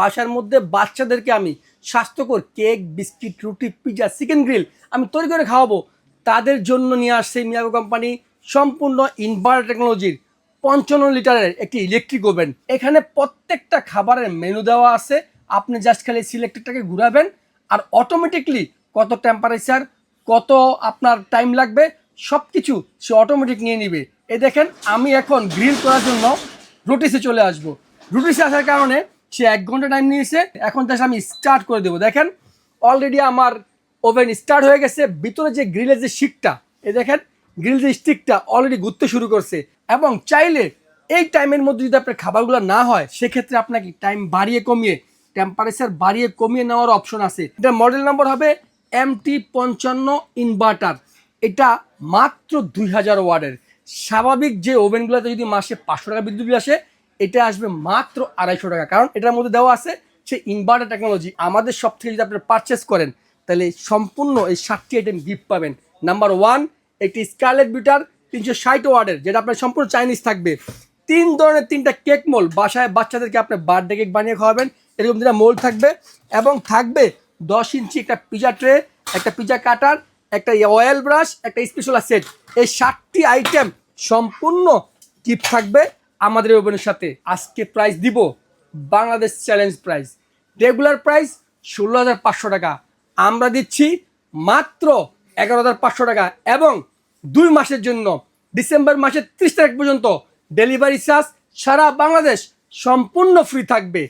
বাসার মধ্যে বাচ্চাদেরকে আমি স্বাস্থ্যকর কেক, বিস্কিট, রুটি, পিজা, চিকেন গ্রিল আমি তৈরি করে খাওয়াবো। তাদের জন্য নিয়ে আসছে মিয়াগো কোম্পানি সম্পূর্ণ ইনভার্টার টেকনোলজির পঞ্চান্ন লিটারের একটি ইলেকট্রিক ওভেন। এখানে প্রত্যেকটা খাবারের মেনু দেওয়া আছে। আপনি জাস্ট খালি সিলেক্টেডটাকে ঘুরাবেন আর অটোমেটিকলি কত টেম্পারেচার, কত আপনার টাইম লাগবে সব কিছু সে অটোমেটিক নিয়ে নিবে। এ দেখেন, আমি এখন গ্রিল করার জন্য রুটিসে চলে আসব। রুটিসে আসার কারণে সে এক ঘণ্টা টাইম নিয়েছে। এখন জাস্ট আমি স্টার্ট করে দেবো। দেখেন অলরেডি আমার ওভেন স্টার্ট হয়ে গেছে। ভিতরে যে গ্রিলের যে শিকটা এই দেখেন গ্রিল যে স্টিকটা অলরেডি ঘুরতে শুরু করছে। এবং চাইলে এই টাইমের মধ্যে যদি আপনার খাবারগুলো না হয়, সেক্ষেত্রে আপনাকে টাইম বাড়িয়ে কমিয়ে টেম্পারেচার বাড়িয়ে কমিয়ে নেওয়ার অপশন আছে। এটা মডেল নম্বর হবে এম টি পঞ্চান্ন ইনভার্টার এটা মাত্র দুই হাজার ওয়ার্ডের স্বাভাবিক যে ওভেনগুলোতে যদি মাসে পাঁচশো টাকা বিদ্যুৎ বিল আসে এটা আসবে মাত্র আড়াইশো টাকা। কারণ এটার মধ্যে দেওয়া আছে সে ইনভার্টার টেকনোলজি আমাদের সব থেকে যদি আপনি পারচেস করেন, তাহলে সম্পূর্ণ এই সাতটি আইটেম গিফট পাবেন। নাম্বার ওয়ান একটি স্কারলেট বিটার তিনশো ষাট ওয়ার্ডের, যেটা আপনার সম্পূর্ণ চাইনিজ থাকবে। তিন ধরনের তিনটা কেক মোল বাসায় বাচ্চাদেরকে আপনি বার্থডে কেক বানিয়ে খাওয়াবেন, এরকম তিনটা মোল থাকবে। এবং থাকবে দশ ইঞ্চি একটা পিজা ট্রে একটা পিজা কাটার একটা অয়েল ব্রাশ একটা স্পেশাল সেট এই সাতটি আইটেম সম্পূর্ণ গিফট থাকবে। আমাদের ওভেনের সাথে আজকে প্রাইস দিব Bangladesh challenge price regular price ষোলো হাজার পাঁচশো টাকা। আমরা দিচ্ছি মাত্র এগারো হাজার পাঁচশো টাকা এবং দুই মাসের জন্য ডিসেম্বর মাসের ত্রিশ তারিখ পর্যন্ত ডেলিভারি চার্জ সারা বাংলাদেশ সম্পূর্ণ ফ্রি থাকবে।